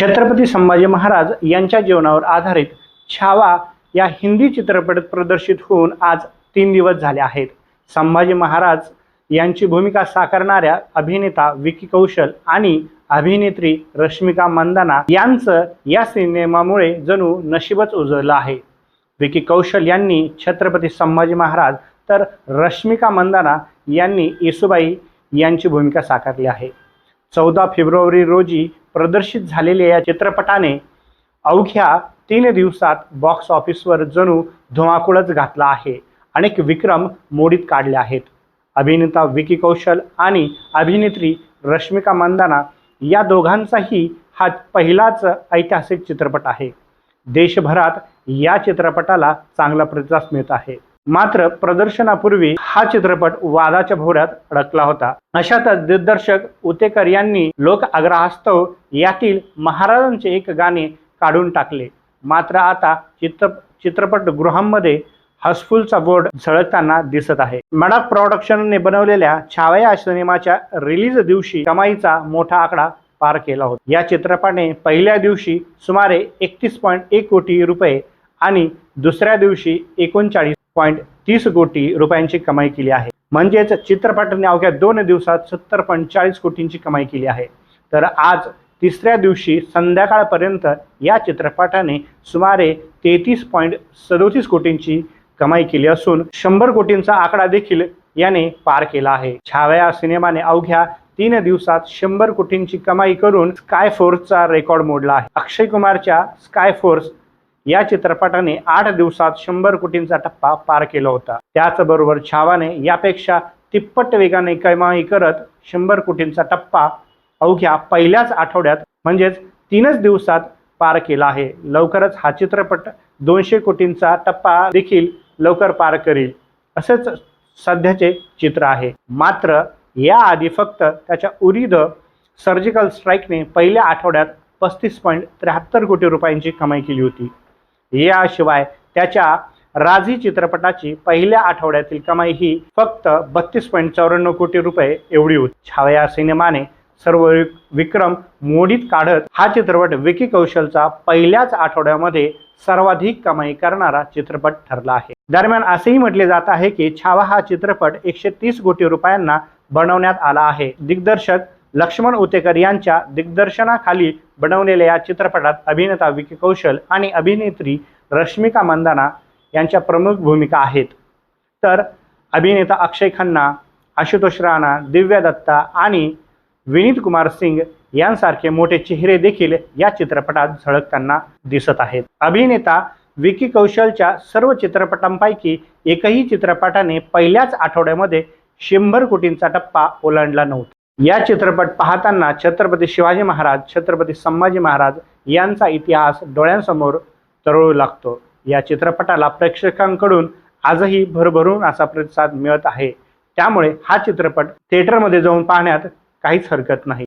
छत्रपती संभाजी महाराज यांच्या जीवनावर आधारित छावा या हिंदी चित्रपट प्रदर्शित होऊन आज तीन दिवस झाले आहेत. संभाजी महाराज यांची भूमिका साकारणाऱ्या अभिनेता विकी कौशल आणि अभिनेत्री रश्मिका मंदाना यांचं या सिनेमामुळे जणू नशीबच उजळलं आहे. विकी कौशल यांनी छत्रपती संभाजी महाराज तर रश्मिका मंदाना यांनी येसुबाई यांची भूमिका साकारली आहे. चौदा फेब्रुवारी रोजी प्रदर्शित झालेल्या या चित्रपटाने अवघ्या तीन दिवसात बॉक्स ऑफिसवर जणू धुमाकूळच घातला आहे. अनेक विक्रम मोडीत काढले आहेत. अभिनेता विकी कौशल आणि अभिनेत्री रश्मिका मंदाना या दोघांचाही हा पहिलाच ऐतिहासिक चित्रपट आहे. देशभरात या चित्रपटाला चांगला प्रतिसाद मिळत आहे. मात्र प्रदर्शनापूर्वी हा चित्रपट वादाच्या भोवऱ्यात अडकला होता. अशातच दिग्दर्शक उतेकर यांनी लोक आग्रहास्तव यातील महाराजांचे एक गाणे काढून टाकले. मात्र आता चित्र चित्रपटगृहांमध्ये हसफुलचा बोर्ड झळकताना दिसत आहे. मडा प्रॉडक्शनने बनवलेल्या छावया या सिनेमाच्या रिलीज दिवशी कमाईचा मोठा आकडा पार केला होता. या चित्रपटाने पहिल्या दिवशी सुमारे एकतीस पॉईंट एक कोटी रुपये आणि दुसऱ्या दिवशी एकोणचाळीस पॉईंट तीस कोटी रुपयांची कमाई केली आहे. म्हणजेच चित्रपटाने अवघ्या दोन दिवसात सत्तर पॉईंट चाळीस कोटींची कमाई केली आहे. तर आज तिसऱ्या दिवशी संध्याकाळपर्यंत या चित्रपटाने सुमारे तेहतीस पॉईंट सदोतीस कोटींची कमाई केली असून शंभर कोटींचा आकडा देखील याने पार केला आहे. छाव्या सिनेमाने अवघ्या तीन दिवसात शंभर कोटींची कमाई करून स्काय फोर्सचा रेकॉर्ड मोडला आहे. अक्षय कुमारच्या स्काय फोर्स या चित्रपटाने आठ दिवसात शंभर कोटींचा टप्पा पार केला होता. त्याचबरोबर छावाने यापेक्षा तिप्पट वेगाने कमाई करत शंभर कोटींचा टप्पा अवघ्या पहिल्याच आठवड्यात म्हणजेच तीनच दिवसात पार केला आहे. लवकरच हा चित्रपट दोनशे कोटींचा टप्पा देखील लवकर पार करील असेच सध्याचे चित्र आहे. मात्र याआधी फक्त त्याच्या उरीद सर्जिकल स्ट्राईकने पहिल्या आठवड्यात पस्तीस पॉईंट त्र्याहत्तर कोटी रुपयांची कमाई केली होती. याशिवाय त्याच्या राजी चित्रपटाची पहिल्या आठवड्यातील कमाई ही फक्त बत्तीस पॉईंट चौऱ्याण्णव कोटी रुपये एवढी होती. छावया सिनेमाने सर्व विक्रम मोडीत काढत हा चित्रपट विकी कौशलचा पहिल्याच आठवड्यामध्ये सर्वाधिक कमाई करणारा चित्रपट ठरला आहे. दरम्यान असेही म्हटले जात आहे की छावा हा चित्रपट एकशे तीस कोटी रुपयांना बनवण्यात आला आहे. दिग्दर्शक लक्ष्मण उतेकर यांच्या दिग्दर्शनाखाली बनवलेल्या या चित्रपटात अभिनेता विकी कौशल आणि अभिनेत्री रश्मिका मंदाना यांच्या प्रमुख भूमिका आहेत. तर अभिनेता अक्षय खन्ना आशुतोष राणा दिव्या दत्ता आणि विनीत कुमार सिंग यांसारखे मोठे चेहरे देखील या चित्रपटात झळकताना दिसत आहेत. अभिनेता विकी कौशलच्या सर्व चित्रपटांपैकी एकही चित्रपटाने पहिल्याच आठवड्यामध्ये शंभर कोटींचा टप्पा ओलांडला नव्हता. या चित्रपट पाहताना छत्रपती शिवाजी महाराज छत्रपती संभाजी महाराज यांचा इतिहास डोळ्यांसमोर तरळू लागतो. या चित्रपटाला प्रेक्षकांकडून आजही भरभरून असा प्रतिसाद मिळत आहे. त्यामुळे हा चित्रपट थिएटरमध्ये जाऊन पाहण्यात काहीच हरकत नाही.